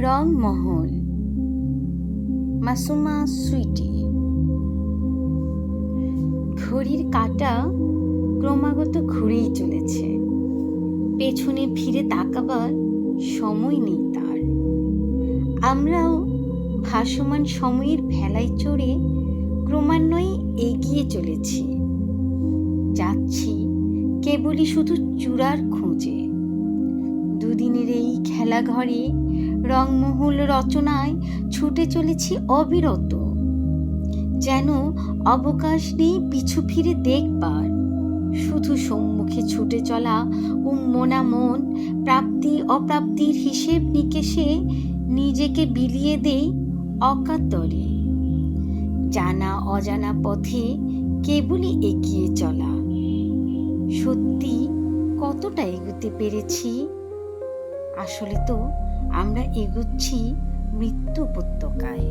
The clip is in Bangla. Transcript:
রংমহল। মাসুমা সুইটি। ঘড়ির কাঁটা ক্রমাগত ঘুরেই চলেছে। পেছনে ফিরে তাকাবার সময় নেই তার। আমরাও ভাসমান সময়ের ভেলায় চড়ে ক্রমান্বয়ে এগিয়ে চলেছি। যাচ্ছি কেবলই শুধু চূড়ার খোঁজে। দুদিনের এই খেলা ঘরে রংমহল রচনায় ছুটে চলেছি অবিরত। যেন অবকাশ নেই পিছু ফিরে দেখবার। শুধু সম্মুখে ছুটে চলা উম্মনা মন, প্রাপ্তি অপ্রাপ্তির হিসেব নিকেশে নিজেকে বিলিয়ে দেই অকাতরে। জানা অজানা পথে কেবলই এগিয়ে চলা। সত্যি কতটা এগোতে পেরেছি আসলে তো আমরা এগুচ্ছি মৃত্যু উপত্যকায়।